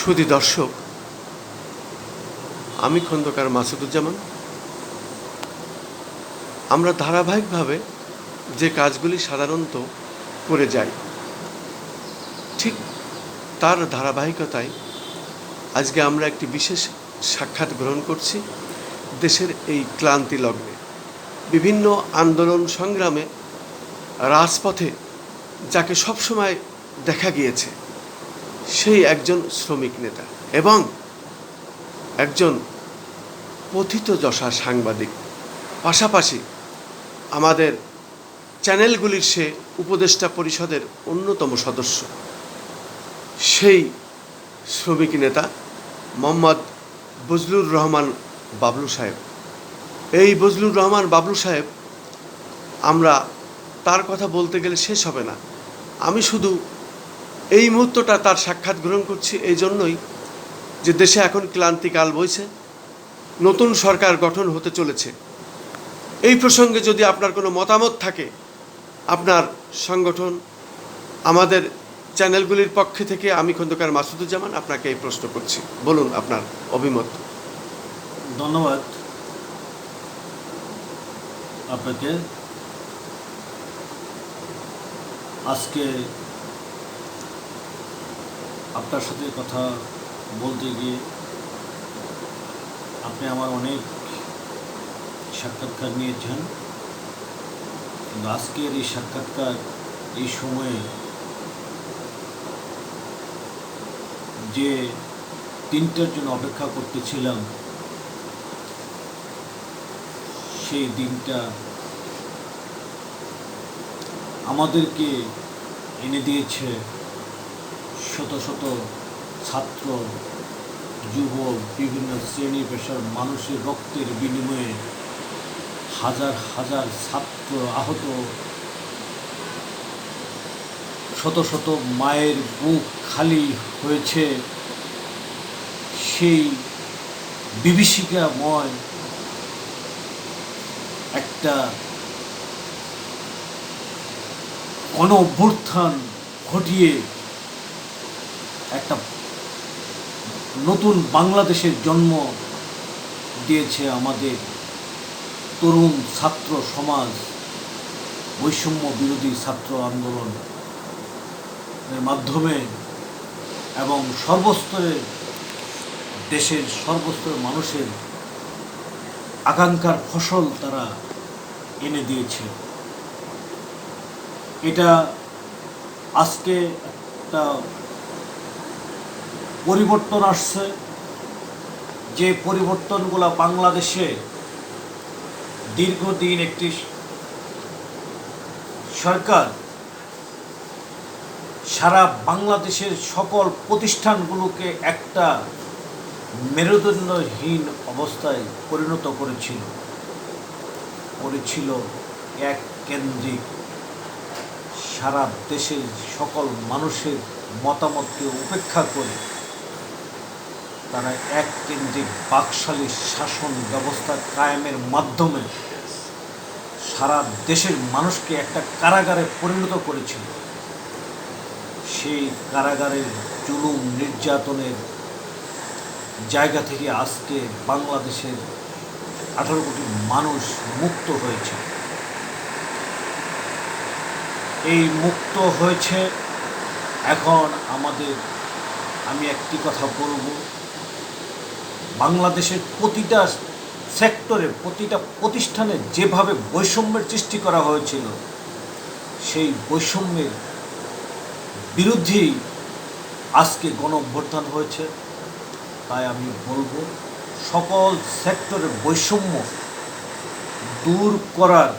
সুদী দর্শক, আমি খন্দকার মাসুদুজ্জামান। আমরা ধারাবাহিকভাবে যে কাজগুলি সাধারণত করে যাই, ঠিক তার ধারাবাহিকতায় আজকে আমরা একটি বিশেষ সাক্ষাৎ গ্রহণ করছি দেশের এই ক্লান্তি লগ্নে। বিভিন্ন আন্দোলন সংগ্রামে রাজপথে যাকে সবসময় দেখা গিয়েছে। সেই একজন শ্রমিক নেতা এবং একজন পথিতযশা সাংবাদিক। পাশাপাশি আমাদের চ্যানেলগুলির সে উপদেষ্টা পরিষদের অন্যতম সদস্য। সেই শ্রমিক নেতা মোহাম্মদ বজলুর রহমান বাবলু সাহেব। এই বজলুর রহমান বাবলু সাহেব, আমরা তার কথা বলতে গেলে শেষ হবে না। আমি শুধু এই মুহূর্তটা তার সাক্ষাৎ গ্রহণ করছি এই জন্যই যে দেশে এখন ক্লান্তিকাল বইছে, নতুন সরকার গঠন হতে চলেছে। এই প্রসঙ্গে যদি আপনার কোনো মতামত থাকে, আপনার সংগঠন, আমাদের চ্যানেলগুলির পক্ষে থেকে আমি খন্দকার মাসুদুজ্জামান আপনাকে এই প্রশ্ন করছি। বলুন আপনার অভিমত। ধন্যবাদ। আপনাকে। আজকে আপনার সাথে কথা বলতে গিয়ে আপনি আমার অনেক সাক্ষাৎকার নিয়েছেন। কিন্তু আজকের এই সাক্ষাৎকার এই সময়ে যে দিনটার জন্য অপেক্ষা করতেছিলাম, সেই দিনটা আমাদেরকে এনে দিয়েছে শত শত ছাত্র, যুবক, বিভিন্ন শ্রেণি পেশার মানুষের রক্তের বিনিময়ে হাজার হাজার ছাত্র আহত। শত শত মায়ের বুক খালি হয়েছে। সেই বিভীষিকাময় একটা গণ অভ্যুত্থান ঘটিয়ে একটা নতুন বাংলাদেশের জন্ম দিয়েছে আমাদের তরুণ ছাত্র সমাজ, বৈষম্য বিরোধী ছাত্র আন্দোলন এর মাধ্যমে এবং সর্বস্তরের দেশের সর্বস্তরের মানুষের আকাঙ্ক্ষার ফসল তারা এনে দিয়েছে। এটা আজকে একটা পরিবর্তন আসছে। যে পরিবর্তনগুলো বাংলাদেশে দীর্ঘদিন একটি সরকার সারা বাংলাদেশের সকল প্রতিষ্ঠানগুলোকে একটা মেরুদণ্ডহীন অবস্থায় পরিণত করেছিল। করেছিল এক কেন্দ্রিক সারা দেশের সকল মানুষের মতামতকে উপেক্ষা করে। তারা এক কেন্দ্রিক বাকশালী শাসন ব্যবস্থা কায়েমের মাধ্যমে সারা দেশের মানুষকে একটা কারাগারে পরিণত করেছিল, সেই কারাগারের জুলুম নির্যাতনের জায়গা থেকে আজকে বাংলাদেশের আঠারো কোটি মানুষ মুক্ত হয়েছে। এই মুক্ত হয়েছে, এখন আমাদের, আমি একটি কথা বলব বাংলাদেশের প্রতিটা সেক্টরে, প্রতিটা প্রতিষ্ঠানে যেভাবে বৈষম্যের সৃষ্টি করা হয়েছিল, সেই বৈষম্যের বিরুদ্ধেই আজকে গণ অভ্যর্থান হয়েছে। তাই আমি বলব, সকল সেক্টরের বৈষম্য দূর করার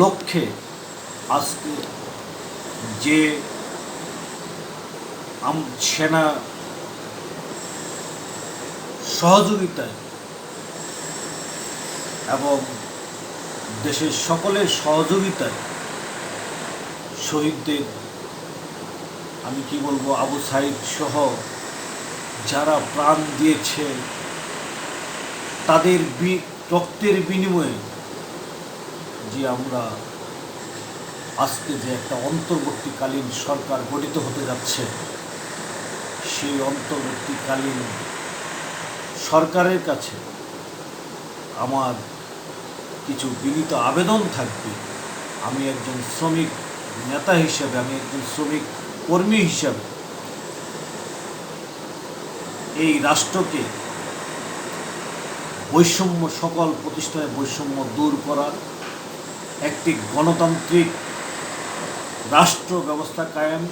লক্ষ্যে আজকে যে সেনা সহযোগিতায় এবং দেশের সকলের সহযোগিতায় শহীদদের, আমি কি বলব, আবু সাইদ সহ যারা প্রাণ দিয়েছে, তাদের রক্তের বিনিময়ে যে আমরা আজকে যে একটা অন্তর্বর্তীকালীন সরকার গঠিত হতে যাচ্ছে, সেই অন্তর্বর্তীকালীন সরকারের কাছে আমার কিছু বিনীত আবেদন থাকবে। আমি একজন শ্রমিক, নেতা হিসেবে, আমি একজন শ্রমিক কর্মী হিসাবে এই রাষ্ট্রকে বৈষম্য, সকল প্রতিষ্ঠানে বৈষম্য দূর করা একটি গণতান্ত্রিক রাষ্ট্র ব্যবস্থা কায়েম,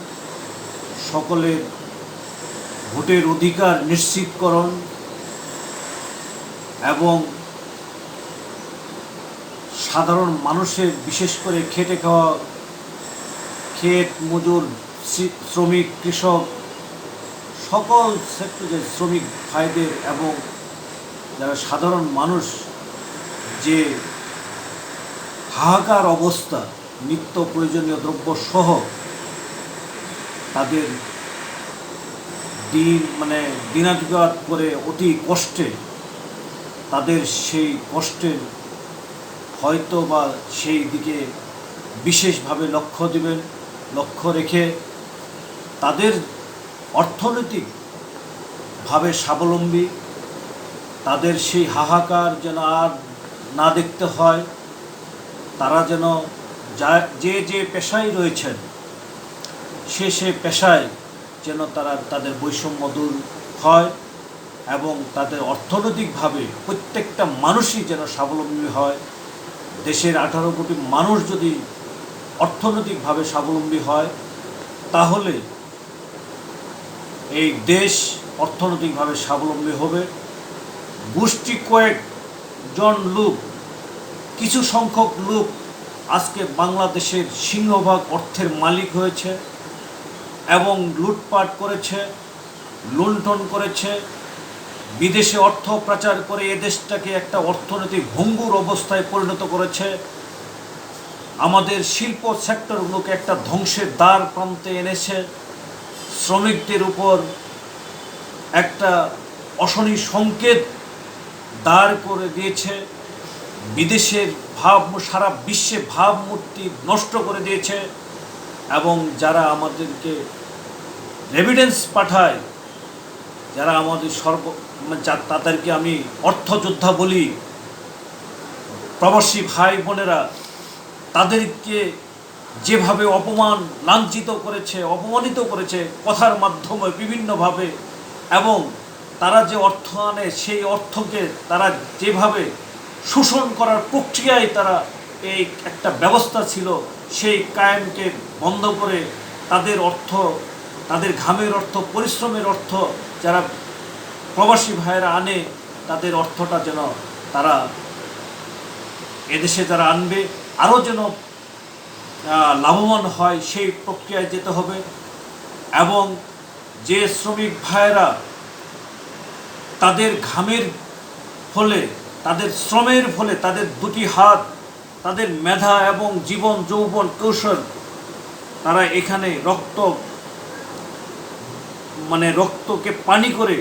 সকলের ভোটের অধিকার নিশ্চিতকরণ এবং সাধারণ মানুষের বিশেষ করে খেটে খাওয়া ক্ষেত মজুর, শ্রী- শ্রমিক, কৃষক, সকল সেক্টরে শ্রমিক ভাইদের এবং যারা সাধারণ মানুষ, যে হাহাকার অবস্থা, নিত্য প্রয়োজনীয় দ্রব্য সহ তাদের দিন মানে দিনাতিপাত করে অতি কষ্টে তাদের সেই কষ্টের হয়তো বা সেই দিকে বিশেষভাবে লক্ষ্য দিবেন, লক্ষ্য রেখে তাদের অর্থনৈতিকভাবে স্বাবলম্বী, তাদের সেই হাহাকার যেন আর না দেখতে হয়, তারা যেন যা, যে যে পেশায় রয়েছেন, সে সে পেশায় যেন তারা, তাদের বৈষম্য দূর হয়। এবং তাদের অর্থনৈতিকভাবে প্রত্যেকটা মানুষই যেন স্বাবলম্বী হয়। দেশের আঠারো কোটি মানুষ যদি অর্থনৈতিকভাবে স্বাবলম্বী হয়, তাহলে এই দেশ অর্থনৈতিকভাবে স্বাবলম্বী হবে। গোষ্ঠী কয়েকজন লোক, কিছু সংখ্যক লোক আজকে বাংলাদেশের সিংহভাগ অর্থের মালিক হয়েছে এবং লুটপাট করেছে, লুণ্ঠন করেছে। বিদেশে অর্থ পাচার করে এ দেশটাকে একটা অর্থনৈতিক ভঙ্গুর অবস্থায় পরিণত করেছে। আমাদের শিল্প সেক্টরগুলোকে একটা ধ্বংসের দ্বার প্রান্তে এনেছে। শ্রমিকদের উপর একটা অশনি সংকেত দাঁড় করে দিয়েছে। বিদেশের ভাব, সারা বিশ্বে ভাবমূর্তি নষ্ট করে দিয়েছে এবং যারা আমাদেরকে রেভিডেন্স পাঠায়, যারা আমাদের সর্ব তাদেরকে আমি অর্থযোদ্ধা বলি, প্রবাসী ভাই বোনেরা, তাদেরকে যেভাবে অপমান লাঞ্ছিত করেছে, অপমানিত করেছে কথার মাধ্যমে বিভিন্নভাবে এবং তারা যে অর্থ আনে, সেই অর্থকে তারা যেভাবে শোষণ করার প্রক্রিয়ায় তারা এই একটা ব্যবস্থা ছিল, সেই কায়েমকে বন্ধ করে তাদের অর্থ, তাদের ঘামের অর্থ, পরিশ্রমের অর্থ যারা প্রবাসী ভাইয়েরা আনে, তাদের অর্থটা যেন তারা এদেশে যারা আনবে, আরও যেন লাভবান হয় সেই প্রক্রিয়ায় যেতে হবে এবং যে শ্রমিক ভাইয়েরা তাদের ঘামের ফলে, তাদের শ্রমের ফলে, তাদের দুটি হাত, তাদের মেধা এবং জীবন, যৌবন, কৌশল, তারা এখানে রক্ত মানে রক্তকে পানি করে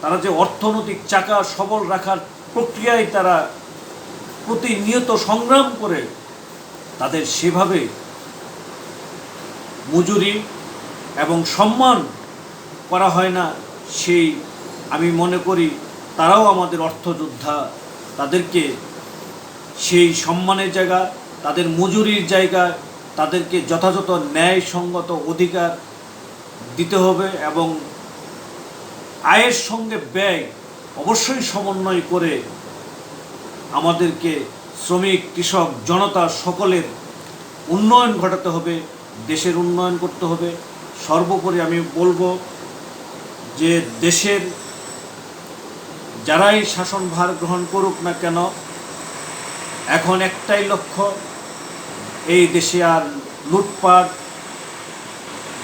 তারা যে অর্থনৈতিক চাকা সবল রাখার প্রক্রিয়ায় তারা প্রতিনিয়ত সংগ্রাম করে, তাদের সেভাবে মজুরি এবং সম্মান করা হয় না, সেই আমি মনে করি তারাও আমাদের অর্থযোদ্ধা, তাদেরকে সেই সম্মানের জায়গা, তাদের মজুরির জায়গা, তাদেরকে যথাযথ ন্যায়সঙ্গত অধিকার দিতে হবে এবং আয়ের সঙ্গে ব্যয় অবশ্যই সমন্বয় করে আমাদেরকে শ্রমিক, কৃষক, জনতা সকলের উন্নয়ন ঘটাতে হবে, দেশের উন্নয়ন করতে হবে। সর্বোপরি আমি বলব যে দেশের যারাই শাসনভার গ্রহণ করুক না কেন, এখন একটাই লক্ষ্য, এই দেশে আর লুটপাট,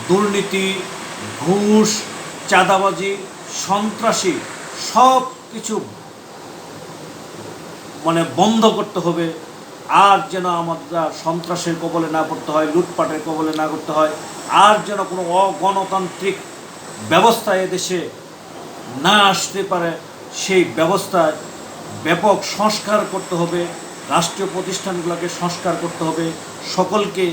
দুর্নীতি, ঘুষ, চাঁদাবাজি সন্ত্রাসী, সব কিছু মানে বন্ধ করতে হবে। আর যেন আমাদের সন্ত্রাসের কবলে না পড়তে হয়, লুটপাটের কবলে না করতে হয়, আর যেন কোনো অগণতান্ত্রিক ব্যবস্থা এদেশে না আসতে পারে, সেই ব্যবস্থায় ব্যাপক সংস্কার করতে হবে, রাষ্ট্রীয় প্রতিষ্ঠানগুলোকে সংস্কার করতে হবে। সকলকে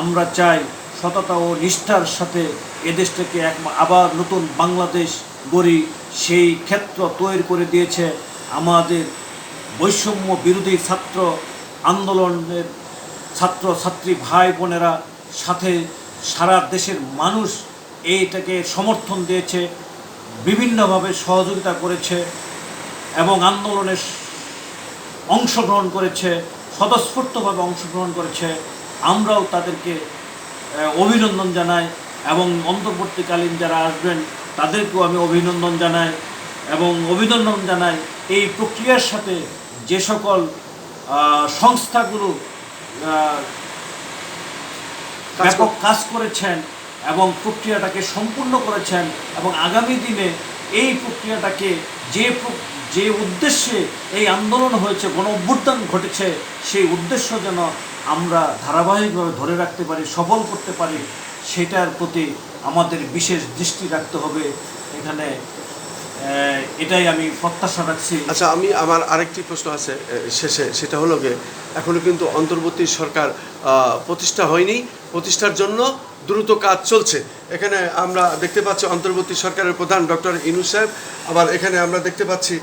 আমরা চাই সততা ও নিষ্ঠার সাথে এদেশটাকে এক আবার নতুন বাংলাদেশ গড়ি সেই ক্ষেত্র তৈরি করে দিয়েছে আমাদের বৈষম্য বিরোধী ছাত্র আন্দোলনের ছাত্র, ছাত্রী ভাই বোনেরা সাথে সারা দেশের মানুষ এইটাকে সমর্থন দিয়েছে, বিভিন্নভাবে সহযোগিতা করেছে এবং আন্দোলনে অংশগ্রহণ করেছে, স্বতঃস্ফূর্তভাবে অংশগ্রহণ করেছে। আমরাও তাদেরকে অভিনন্দন জানাই এবং অন্তর্বর্তীকালীন যারা আসবেন তাদেরকেও আমি অভিনন্দন জানাই এবং অভিনন্দন জানাই এই প্রক্রিয়ার সাথে যে সকল সংস্থাগুলো ব্যাপক কাজ করেছেন এবং প্রক্রিয়াটাকে সম্পূর্ণ করেছেন এবং আগামী দিনে এই প্রক্রিয়াটাকে যে যে উদ্দেশ্যে এই আন্দোলন হয়েছে গণ অভ্যুত্থান ঘটেছে সেই উদ্দেশ্য যেন আমরা ধারাবাহিকভাবে ধরে রাখতে পারি সফল করতে পারি সেটার প্রতি আমাদের বিশেষ দৃষ্টি রাখতে হবে। এখানে এটাই আমি প্রত্যাশা রাখছি। আচ্ছা আমি আমার আরেকটি প্রশ্ন আছে শেষে, সেটা হলো গিয়ে, এখনও কিন্তু অন্তর্বর্তী সরকার প্রতিষ্ঠা হয়নি। প্রতিষ্ঠার জন্য দ্রুত কাজ চলছে। এখানে আমরা দেখতে পাচ্ছি অন্তর্বর্তী সরকারের প্রধান ডক্টর ইনু সাহেব। আবার এখানে আমরা দেখতে পাচ্ছি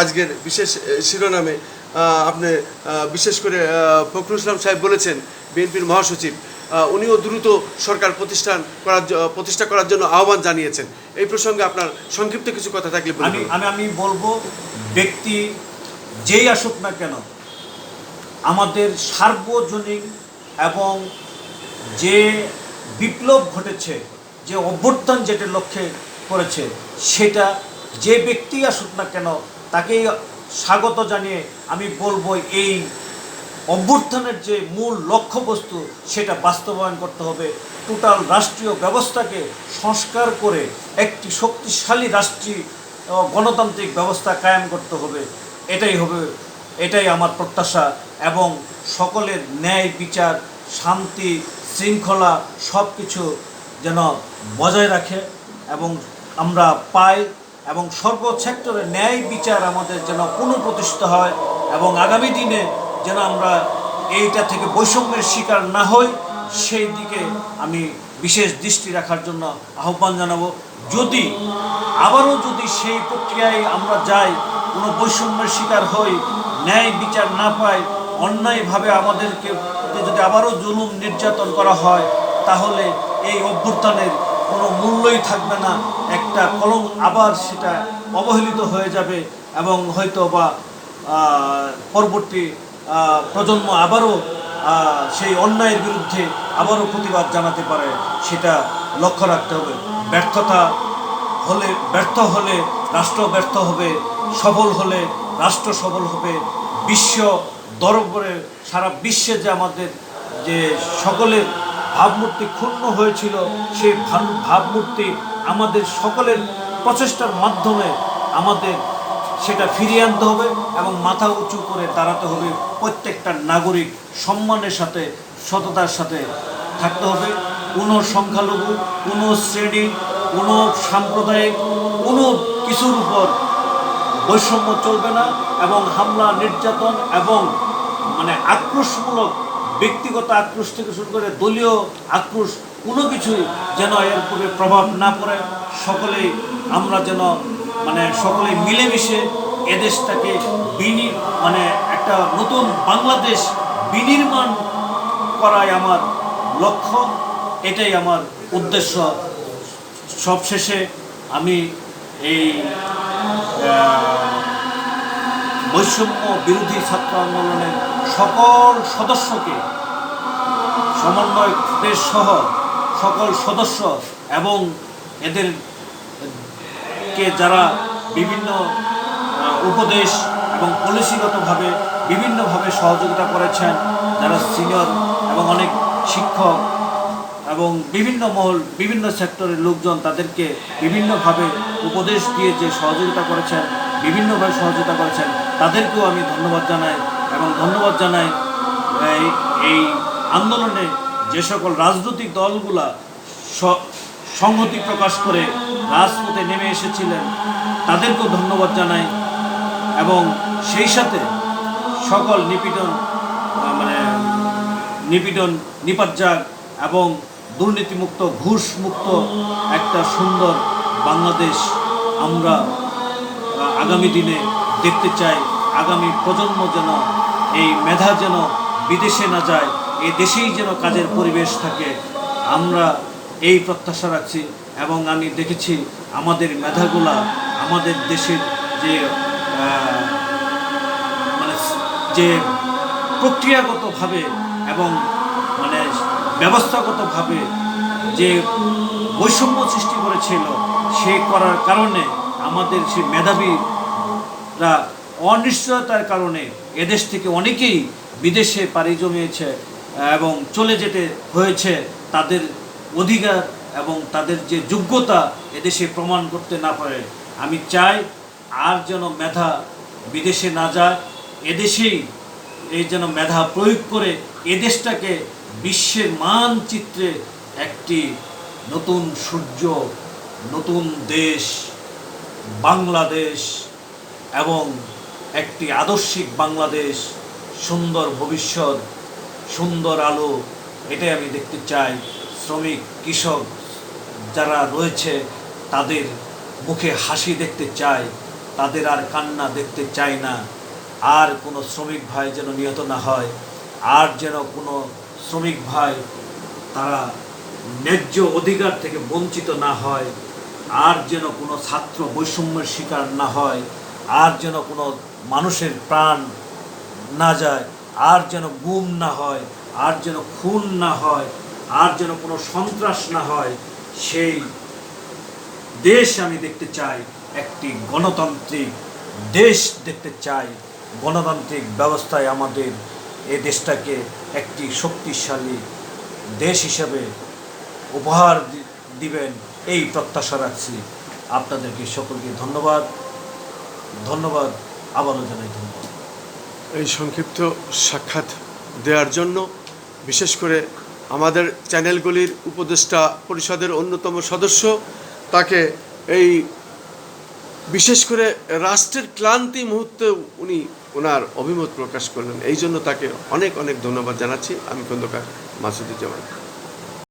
আজকের বিশেষ শিরোনামে আপনি বিশেষ করে ফখরুল ইসলাম সাহেব বলেছেন, বিএনপির মহাসচিব। উনিও দ্রুত সরকার প্রতিষ্ঠান করার প্রতিষ্ঠা করার জন্য আহ্বান জানিয়েছেন এই প্রসঙ্গে আপনার সংক্ষিপ্ত কিছু কথা থাকলে। আমি আমি আমি বলব, ব্যক্তি যেই আসুক না কেন, আমাদের সার্বজনীন এবং যে বিপ্লব ঘটেছে, যে অভ্যর্থন যেটা লক্ষ্যে করেছে, সেটা যে ব্যক্তি আসুক না কেন, তাকেই স্বাগত জানিয়ে আমি বলব এই অভ্যুত্থানের যে মূল লক্ষ্যবস্তু, সেটা বাস্তবায়ন করতে হবে। টোটাল রাষ্ট্রীয় ব্যবস্থাকে সংস্কার করে একটি শক্তিশালী রাষ্ট্রীয় গণতান্ত্রিক ব্যবস্থা কায়েম করতে হবে। এটাই হবে, এটাই আমার প্রত্যাশা এবং সকলের ন্যায় বিচার, শান্তি, শৃঙ্খলা সব কিছু যেন বজায় রাখে এবং আমরা পাই এবং সর্ব ন্যায় বিচার আমাদের যেন পুনঃপ্রতিষ্ঠিত হয় এবং আগামী দিনে যেন আমরা এইটা থেকে বৈষম্যের শিকার না হই, সেই দিকে আমি বিশেষ দৃষ্টি রাখার জন্য আহ্বান জানাব। যদি, আবারও যদি সেই প্রক্রিয়ায় আমরা যাই, কোনো বৈষম্যের শিকার হই, ন্যায় বিচার না পাই, অন্যায়ভাবে আমাদেরকে যদি আবারও জুলুম নির্যাতন করা হয়, তাহলে এই অভ্যুত্থানের কোনো মূল্যই থাকবে না। একটা কলম আবার সেটা অবহেলিত হয়ে যাবে এবং হয়তো বা পরবর্তী প্রজন্ম আবারও সেই অন্যায়ের বিরুদ্ধে আবারও প্রতিবাদ জানাতে পারে, সেটা লক্ষ্য রাখতে হবে। ব্যর্থতা হলে, ব্যর্থ হলে রাষ্ট্র ব্যর্থ হবে সফল হলে রাষ্ট্র সফল হবে। বিশ্ব দরবারে, সারা বিশ্বে যে আমাদের যে সকলের ভাবমূর্তি ক্ষুণ্ণ হয়েছিল, সেই ভাব- ভাবমূর্তি আমাদের সকলের প্রচেষ্টার মাধ্যমে আমাদের সেটা ফিরিয়ে আনতে হবে এবং মাথা উঁচু করে দাঁড়াতে হবে। প্রত্যেকটা নাগরিক সম্মানের সাথে, সততার সাথে থাকতে হবে। কোনো সংখ্যালঘু, কোনো শ্রেণি, কোনো সাম্প্রদায়িক, কোনো কিছুর উপর বৈষম্য চলবে না এবং হামলা, নির্যাতন এবং মানে আক্রোশমূলক, ব্যক্তিগত আক্রোশ থেকে শুরু করে দলীয় আক্রোশ কোনো কিছুই যেন এর উপরে প্রভাব না পড়ে। সকলেই আমরা যেন মানে সকলে মিলেমিশে এদেশটাকে বিনি মানে একটা নতুন বাংলাদেশ বিনির্মাণ করাই আমার লক্ষ্য, এটাই আমার উদ্দেশ্য। সবশেষে আমি এই বৈষম্য বিরোধী ছাত্র আন্দোলনের সকল সদস্যকে, সমন্বয় সহ সকল সদস্য এবং এদের কে যারা বিভিন্ন উপদেশ এবং পলিসিগতভাবে বিভিন্নভাবে সহযোগিতা করেছেন, যারা সিনিয়র এবং অনেক শিক্ষক এবং বিভিন্ন মহল, বিভিন্ন সেক্টরের লোকজন তাদেরকে বিভিন্নভাবে উপদেশ দিয়ে যে সহযোগিতা করেছেন, বিভিন্নভাবে সহযোগিতা করেছেন, তাদেরকেও আমি ধন্যবাদ জানাই এবং ধন্যবাদ জানাই, এই আন্দোলনে যে সকল রাজনৈতিক দলগুলা সংহতি প্রকাশ করে রাজপথে নেমে এসেছিলেন। তাদেরকেও ধন্যবাদ জানাই এবং সেই সাথে সকল নিপীড়ন মানে নিপীড়ন নিপাজ্জাক এবং দুর্নীতিমুক্ত, ঘুষমুক্ত একটা সুন্দর বাংলাদেশ আমরা আগামী দিনে দেখতে চাই। আগামী প্রজন্ম যেন এই মেধা যেন বিদেশে না যায় এই দেশেই যেন কাজের পরিবেশ থাকে। আমরা এই প্রত্যাশা রাখছি এবং আমি দেখেছি আমাদের মেধাগুলা আমাদের দেশের যে মানে যে প্রক্রিয়াগতভাবে এবং মানে ব্যবস্থাগতভাবে যে বৈষম্য সৃষ্টি করেছিল সে করার কারণে আমাদের সেই মেধাবীরা অনিশ্চয়তার কারণে এদেশ থেকে অনেকেই বিদেশে পাড়ি জমিয়েছে এবং চলে যেতে হয়েছে তাদের অধিকার এবং তাদের যে যোগ্যতা এদেশে প্রমাণ করতে না পারে, আমি চাই আর যেন মেধা বিদেশে না যায় এদেশেই এই যেন মেধা প্রয়োগ করে এদেশটাকে বিশ্বের মানচিত্রে একটি নতুন সূর্য, নতুন দেশ, বাংলাদেশ এবং একটি আদর্শিক বাংলাদেশ, সুন্দর ভবিষ্যৎ, সুন্দর আলো, এটাই আমি দেখতে চাই। শ্রমিক, কৃষক যারা রয়েছে, তাদের মুখে হাসি দেখতে চাই তাদের আর কান্না দেখতে চাই না। আর কোনো শ্রমিক ভাই যেন নিহত না হয়, আর যেন কোনো শ্রমিক ভাই তারা ন্যায্য অধিকার থেকে বঞ্চিত না হয়, আর যেন কোনো ছাত্র বৈষম্যের শিকার না হয়, আর যেন কোনো মানুষের প্রাণ না যায়, আর যেন গুম না হয়, আর যেন খুন না হয় আর যেন কোনো সন্ত্রাস না হয়, সেই দেশ আমি দেখতে চাই, একটি গণতান্ত্রিক দেশ দেখতে চাই। গণতান্ত্রিক ব্যবস্থায় আমাদের এ দেশটাকে একটি শক্তিশালী দেশ হিসেবে উপহার দিবেন, এই প্রত্যাশা রাখছি। আপনাদেরকে সকলকে ধন্যবাদ। ধন্যবাদ, আবারও জানাই ধন্যবাদ। এই সংক্ষিপ্ত সাক্ষাৎ দেওয়ার জন্য বিশেষ করে আমাদের চ্যানেলগুলির উপদেষ্টা পরিষদের অন্যতম সদস্য, তাকে এই বিশেষ করে রাষ্ট্রের ক্লান্তি মুহূর্তে উনি ওনার অভিমত প্রকাশ করলেন। এই জন্য তাকে অনেক অনেক ধন্যবাদ জানাচ্ছি। আমি খন্দকার মাসুদুজ্জামান।